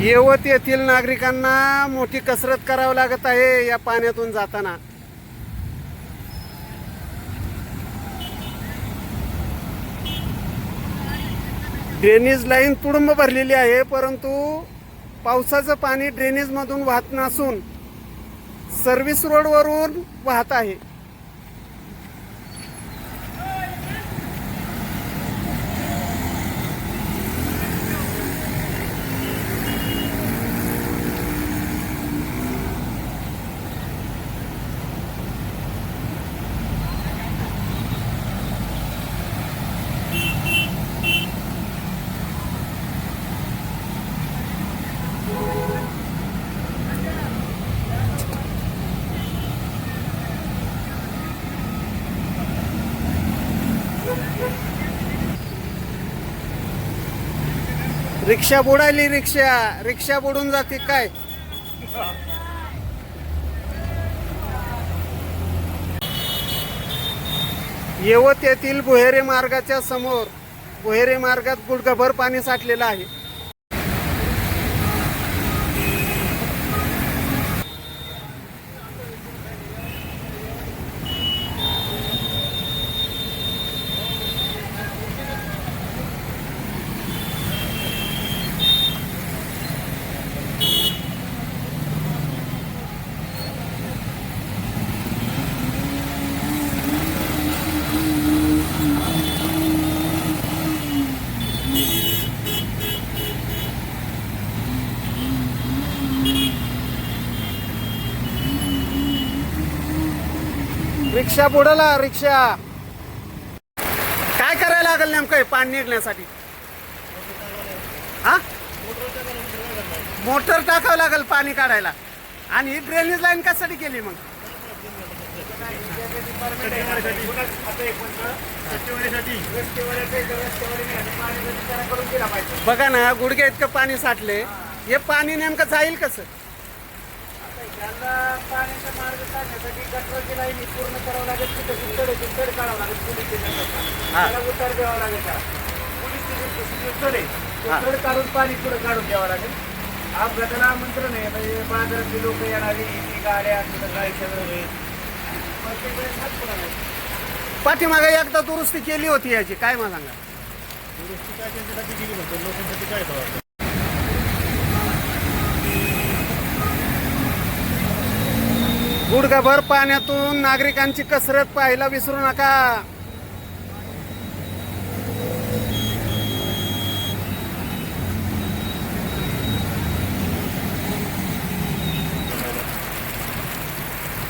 येवत येथील नागरिकांना मोठी कसरत करावी लागत आहे या पाण्यातून जाताना. ड्रेनेज लाईन तुडुंब भरलेली आहे परंतु पावसाचं पाणी ड्रेनेजमधून वाहत नसून सर्व्हिस रोडवरून वाहत आहे. रिक्षा बुडाली रिक्षा. रिक्षा बुडून जाते काय? येवत येथील भुहेरे मार्गाच्या समोर भुहेरे मार्गात गुडघभर पाणी साठलेलं आहे. रिक्षा बुडाला रिक्षा. काय करायला लागेल नेमकं पाणी निघण्यासाठी? हा? मोटर टाकावं लागेल पाणी काढायला. आणि ही ड्रेनेज लाईन कशासाठी केली मग? बघा ना गुडघ्या इतकं पाणी साठले. हे पाणी नेमकं जाईल कसं? पाण्याचा मार्ग काढण्यासाठी गटराची लाईन पूर्ण करावं लागेल. तिथं उतड उतड काढावं लागेल. पोलीस स्टेशनला उतार द्यावा लागेल त्याला. पोलीस स्टेशन उतड आहे. उतड काढून पाणी पुढे काढून द्यावं लागेल. अपघाताला आमंत्रण आहे. म्हणजे बाजारातली लोक येणारी गाड्या तिथं गाडी सगळं प्रत्येक वेळेस हात पुढे नाही. पाठीमागे एकदा दुरुस्ती केली होती याची. काय मला सांगा दुरुस्ती काय त्यांच्यासाठी केली फक्त लोकांसाठी काय गुडघाभर पाण्यातून नागरिकांची कसरत पाहायला विसरू नका.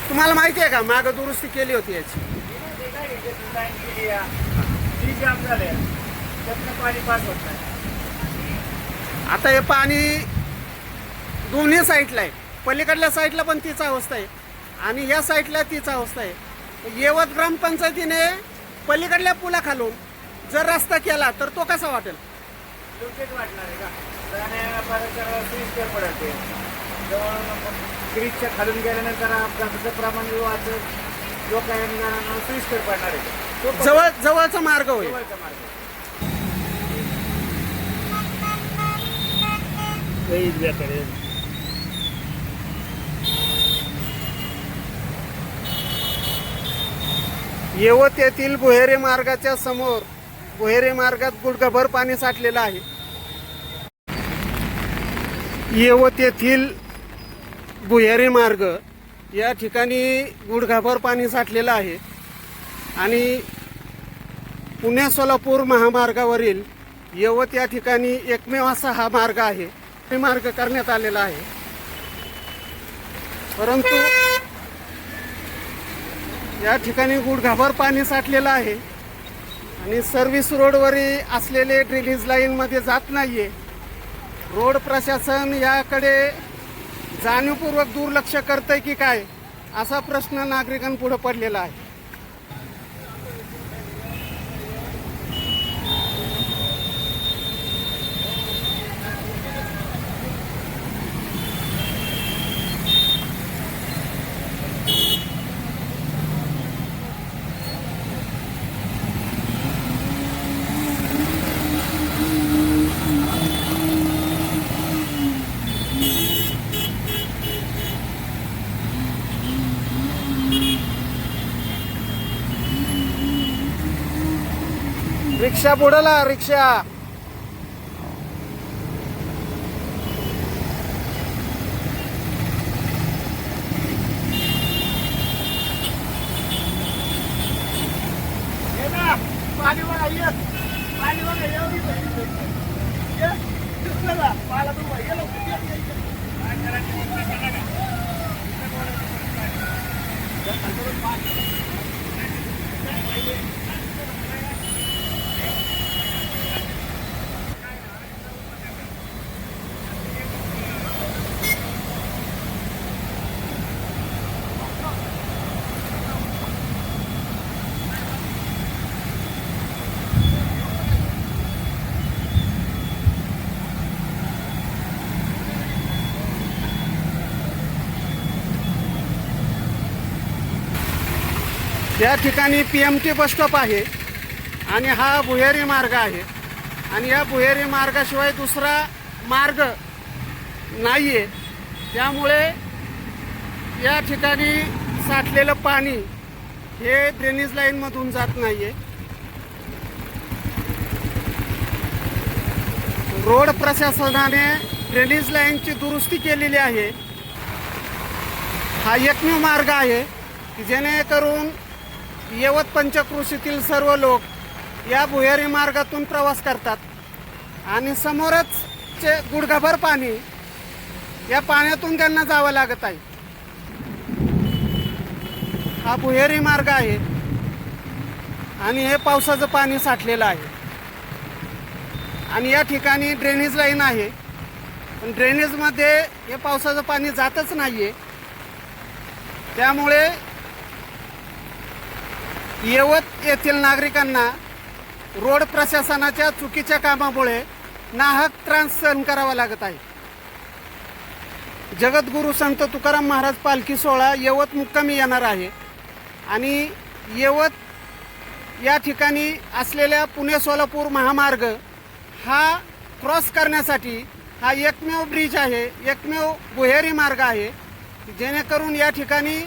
तुम्हाला माहिती आहे का? माग दुरुस्ती केली होती याची. आता हे पाणी दोन्ही साईडला आहे. पलीकडल्या साईडला पण तीच अवस्था आहे. आणि या साईडला तीच अवस्था आहे. येवत ग्रामपंचायतीने पलीकडल्या पुलाखालून जर रस्ता केला तर तो कसा वाटेल? वाटणार आहे का? खालून गेल्यानंतर अपघाताचं प्रमाण लोकांना सोयीस्कर पडणार आहे. जवळ जवळचा मार्ग होईल. जवळचा मार्ग येवत येथील भुहेरे मार्गाच्या समोर भुहेरे मार्गात गुडघभर पाणी साठलेलं आहे. येवत येथील भुहेरे मार्ग या ठिकाणी गुडघाभर पाणी साठलेलं आहे आणि पुणे सोलापूर महामार्गावरील येवत या ठिकाणी एकमेव असा हा मार्ग आहे. हे मार्ग करण्यात आलेला आहे. परंतु या ठिकाणी गुडघाभर पाणी साठलेलं आहे. आणि सर्व्हिस रोडवरही असलेले ड्रेनेज लाईनमध्ये जात नाही आहे रोड प्रशासन याकडे जाणीवपूर्वक दुर्लक्ष करतंय की काय असा प्रश्न नागरिकांपुढं पडलेला आहे. रिक्षा बुडला रिक्षा हे ना, पाणी बघा, ये. पाणी बघा, एवढी भरली. ये, दिसलं का? पाला बघा, ये लवकर, ये, ये, ये. काय करायचं, काय करायचं? इथं बोलायचं, काय करायचं? जास्त करून पाणी. या ठिकाणी पी एम टी बसस्टॉप आहे आणि हा भुयारी मार्ग आहे. आणि या भुयारी मार्गाशिवाय दुसरा मार्ग नाही आहे त्यामुळे या ठिकाणी साठलेलं पाणी हे ड्रेनेज लाईनमधून जात नाही आहे रोड प्रशासनाने ड्रेनेज लाईनची दुरुस्ती केलेली आहे. हा एकमेव मार्ग आहे की जेणेकरून यवत पंचकृषीतील सर्व लोक या भुयारी मार्गातून प्रवास करतात. आणि समोरच चे गुडघाभर पाणी या पाण्यातून त्यांना जावं लागत आहे. हा भुयारी मार्ग आहे. आणि हे पावसाचं पाणी साठलेलं आहे. आणि या ठिकाणी ड्रेनेज लाईन आहे. पण ड्रेनेजमध्ये हे पावसाचं पाणी जातच नाही आहे त्यामुळे यवत येथील नागरिकांना रोड प्रशासनाच्या चुकीच्या कामामुळे नाहक त्रास सहन करावा लागत आहे. जगद्गुरू संत तुकाराम महाराज पालखी सोहळा यवत मुक्कामी येणार आहे आणि यवत या ठिकाणी असलेल्या पुणे सोलापूर महामार्ग हा क्रॉस करण्यासाठी हा एकमेव ब्रिज आहे एकमेव गुहेरी मार्ग आहे जेणेकरून या ठिकाणी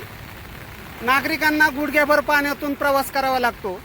नागरिकांना गुडघ्याभर पाण्यातून प्रवास करावा लागतो.